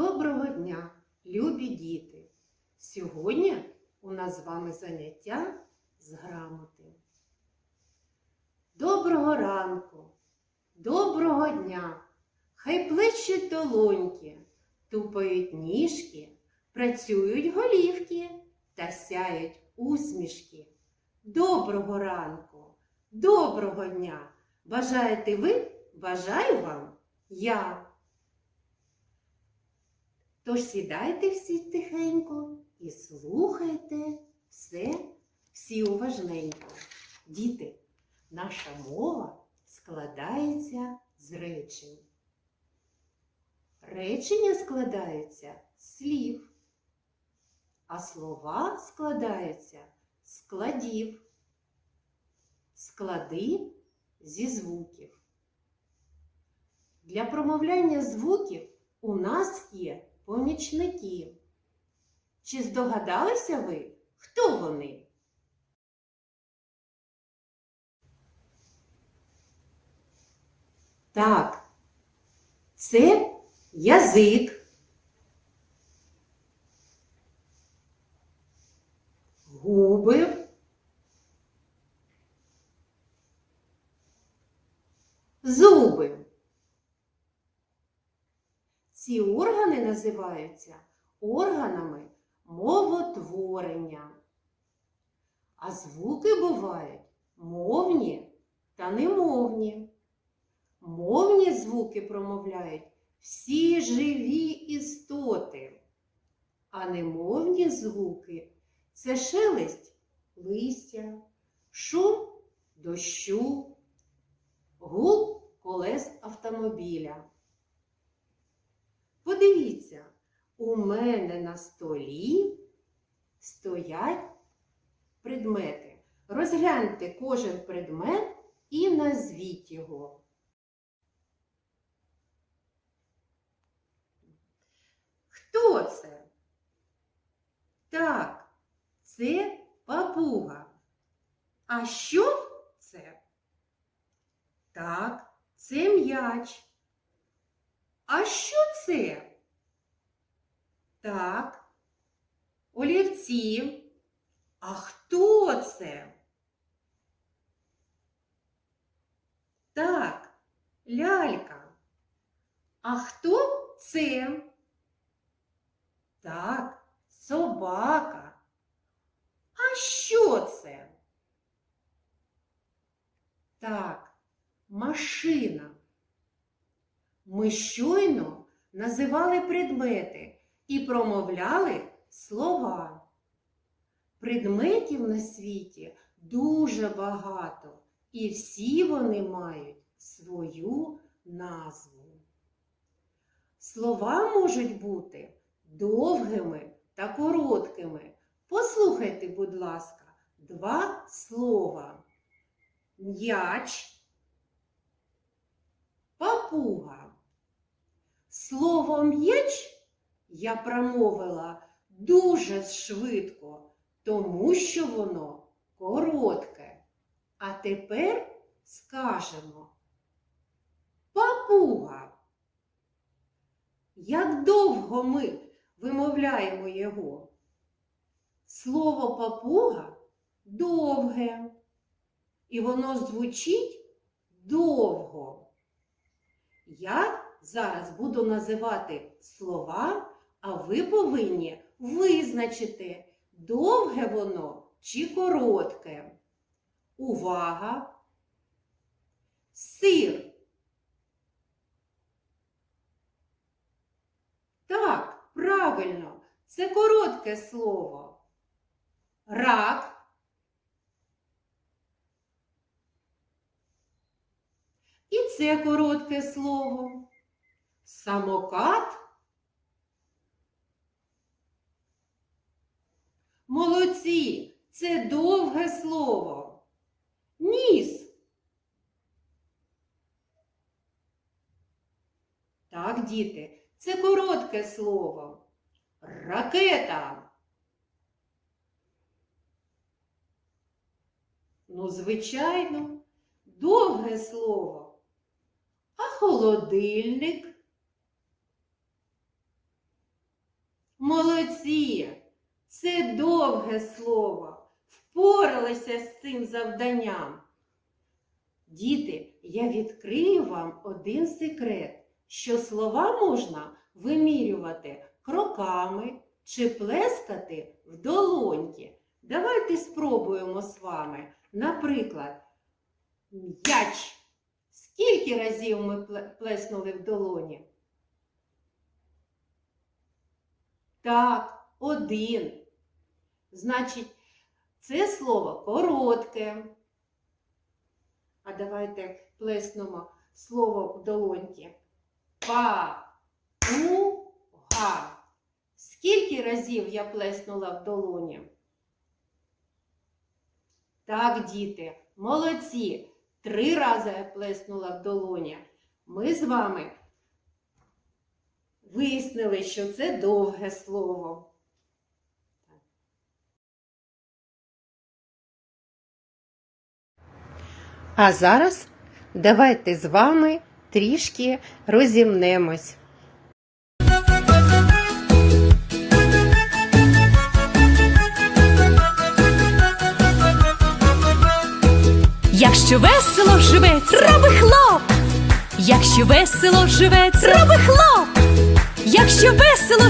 Доброго дня, любі діти! Сьогодні у нас з вами заняття з грамоти. Доброго ранку, доброго дня! Хай плещуть долоньки, тупають ніжки, працюють голівки та сяють усмішки. Доброго ранку, доброго дня! Бажаєте ви? Бажаю вам я. Тож сідайте всі тихенько і слухайте все, всі уважненько. Діти, наша мова складається з речень. Речення складаються з слів, а слова складаються з складів, склади зі звуків. Для промовляння звуків у нас є помічники. Чи здогадалися ви, хто вони? Так, це язик, Ці органи називаються органами мовотворення. А звуки бувають мовні та немовні. Мовні звуки промовляють всі живі істоти, а немовні звуки це шелест листя, шум дощу, гул колес автомобіля. Подивіться, у мене на столі стоять предмети. Розгляньте кожен предмет і назвіть його. Хто це? Так, це папуга. А що це? Так, це м'яч. А що це? Так, олівці. А хто це? Так, лялька. А хто це? Так, собака. А що це? Так, машина. Ми щойно називали предмети і промовляли слова. Предметів на світі дуже багато, і всі вони мають свою назву. Слова можуть бути довгими та короткими. Послухайте, будь ласка, два слова. М'яч, папуга. Слово м'яч я промовила дуже швидко, тому що воно коротке. А тепер скажемо папуга. Як довго ми вимовляємо його? Слово папуга довге, і воно звучить довго. Я зараз буду називати слова, а ви повинні визначити, довге воно чи коротке. Увага! Сир. Так, правильно, це коротке слово. Рак. І це коротке слово. Самокат. Молодці, це довге слово. Ніс. Так, діти, це коротке слово. Ракета. Ну, звичайно, довге слово. А холодильник? Молодці! Це довге слово. Впоралися з цим завданням. Діти, я відкрию вам один секрет, що слова можна вимірювати кроками чи плескати в долоньки. Давайте спробуємо з вами. Наприклад, м'яч. Скільки разів ми плеснули в долоні? Так, один. Значить, це слово коротке. А давайте плеснемо слово в долоньки. Па-у-га. Скільки разів я плеснула в долоні? Так, діти, молодці. Три рази я плеснула в долоні. Ми з вами вияснили, що це довге слово. А зараз давайте з вами трішки розімнемось. Якщо весело живеться, роби хлоп. Якщо весело живеться, роби хлоп.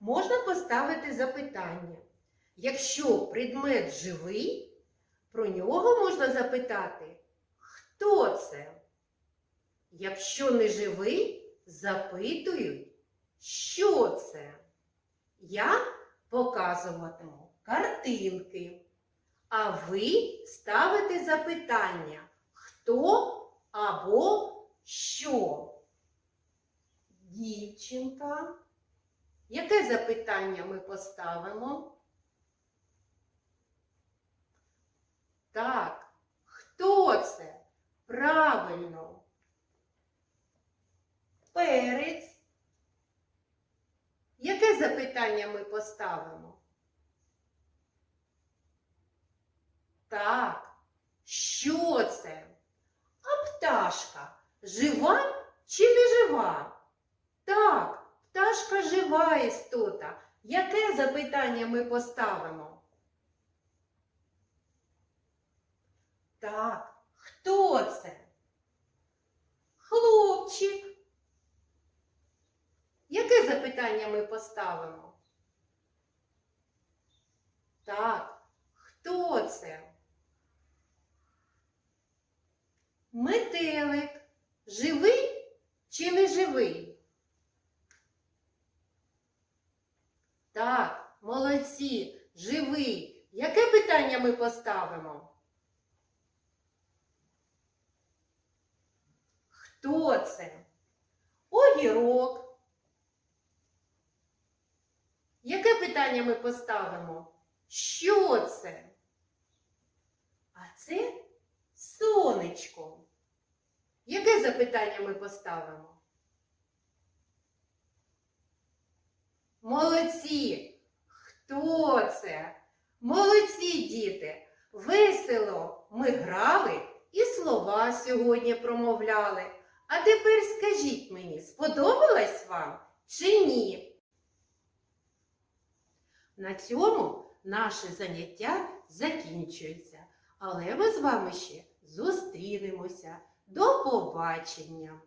Можна поставити запитання. Якщо предмет живий, про нього можна запитати, хто це? Якщо не живий, запитують, що це? Я показуватиму картинки, а ви ставите запитання, хто або що? Дівчинка. Яке запитання ми поставимо? Так, хто це? Правильно. Перець. Яке запитання ми поставимо? Так, що це? А пташка жива чи не жива? Пташка жива істота. Яке запитання ми поставимо? Так, хто це? Хлопчик. Яке запитання ми поставимо? Так, хто це? Метелик. Живий чи не живий? Так, молодці, живий. Яке питання ми поставимо? Хто це? Огірок. Яке питання ми поставимо? Що це? А це сонечко. Яке запитання ми поставимо? Молодці! Хто це? Молодці, діти! Весело ми грали і слова сьогодні промовляли. А тепер скажіть мені, сподобалось вам чи ні? На цьому наше заняття закінчується, але ми з вами ще зустрінемося. До побачення!